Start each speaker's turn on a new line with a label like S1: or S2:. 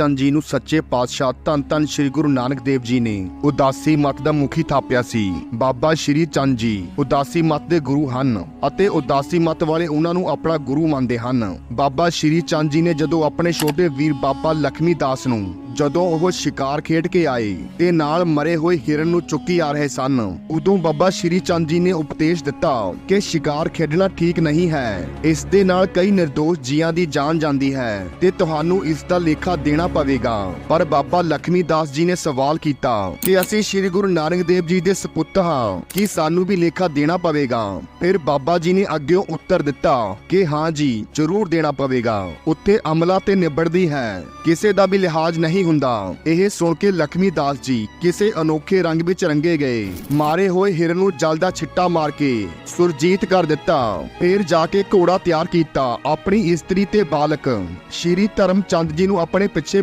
S1: ਚੰਦ ਜੀ ਨੂੰ ਸੱਚੇ ਪਾਤਸ਼ਾਹ ਧੰਨ ਧੰਨ ਸ੍ਰੀ ਗੁਰੂ ਨਾਨਕ ਦੇਵ ਜੀ ਨੇ ਉਦਾਸੀ ਮਤ ਦਾ ਮੁਖੀ ਥਾਪਿਆ ਸੀ। ਬਾਬਾ ਸ਼੍ਰੀ ਚੰਦ ਜੀ ਉਦਾਸੀ ਮਤ ਦੇ ਗੁਰੂ ਹਨ ਅਤੇ ਉਦਾਸੀ ਮਤ ਵਾਲੇ ਉਹਨਾਂ ਨੂੰ ਆਪਣਾ ਗੁਰੂ ਮੰਨਦੇ ਹਨ। ਬਾਬਾ ਸ਼੍ਰੀ ਚੰਦ ਜੀ ਨੇ ਜਦੋਂ ਆਪਣੇ ਛੋਟੇ ਵੀਰ ਬਾਬਾ ਲਖਮੀ ਦਾਸ ਨੂੰ ਜਦੋਂ ਉਹ ਸ਼ਿਕਾਰ ਖੇਡ ਕੇ ਆਏ ਤੇ ਨਾਲ ਮਰੇ ਹੋਏ ਹਿਰਨ ਨੂੰ ਚੁੱਕੀ ਆ ਰਹੇ ਸਨ, ਉਦੋਂ ਬਾਬਾ ਸ਼੍ਰੀ ਚੰਦ ਜੀ ਨੇ ਉਪਦੇਸ਼ ਦਿੱਤਾ ਕਿ ਸ਼ਿਕਾਰ ਖੇਡਣਾ ਠੀਕ ਨਹੀਂ ਹੈ। ਇਸ ਦੇ ਨਾਲ ਕਈ ਨਿਰਦੋਸ਼ ਜੀਆਂ ਦੀ ਜਾਨ ਜਾਂਦੀ ਹੈ ਤੇ ਤੁਹਾਨੂੰ ਇਸ ਦਾ ਲੇਖਾ ਦੇਣਾ ਪਵੇਗਾ। ਪਰ ਬਾਬਾ ਲਖਮੀ ਦਾਸ ਜੀ ਨੇ ਸਵਾਲ ਕੀਤਾ ਕਿ ਅਸੀਂ ਸ੍ਰੀ ਗੁਰੂ ਨਾਨਕ ਦੇਵ ਜੀ ਦੇ ਸਪੁੱਤ ਹਾਂ ਕਿ ਸਾਨੂੰ ਵੀ ਲੇਖਾ ਦੇਣਾ ਪਵੇਗਾ। ਫਿਰ ਬਾਬਾ ਜੀ ਨੇ ਅੱਗਿਓਂ ਉੱਤਰ ਦਿੱਤਾ ਕਿ ਹਾਂ ਜੀ, ਜ਼ਰੂਰ ਦੇਣਾ ਪਵੇਗਾ। ਉੱਥੇ ਅਮਲਾ ਤੇ ਨਿਬੜਦੀ ਹੈ। ਕਿਸੇ ਦਾ ਵੀ ਲਿਹਾਜ਼ ਨਹੀਂ ਨਹੀਂ ਹੁੰਦਾ। ਇਹ ਸੁਣ ਕੇ ਲਖਮੀ ਦਾਸ ਜੀ ਕਿਸੇ ਅਨੋਖੇ ਰੰਗ ਵਿੱਚ ਰੰਗੇ ਗਏ। ਮਾਰੇ ਹੋਏ ਹਿਰਨ ਨੂੰ ਜਲ ਦਾ ਛਿੱਟਾ ਮਾਰ ਕੇ ਸੁਰਜੀਤ ਕਰ ਦਿੱਤਾ। ਫੇਰ ਜਾ ਕੇ ਘੋੜਾ ਤਿਆਰ ਕੀਤਾ ਆਪਣੀ ਇਸਤਰੀ ਤੇ ਬਾਲਕ। ਸ਼੍ਰੀ ਧਰਮ ਚੰਦ ਜੀ ਨੂੰ ਆਪਣੇ ਪਿੱਛੇ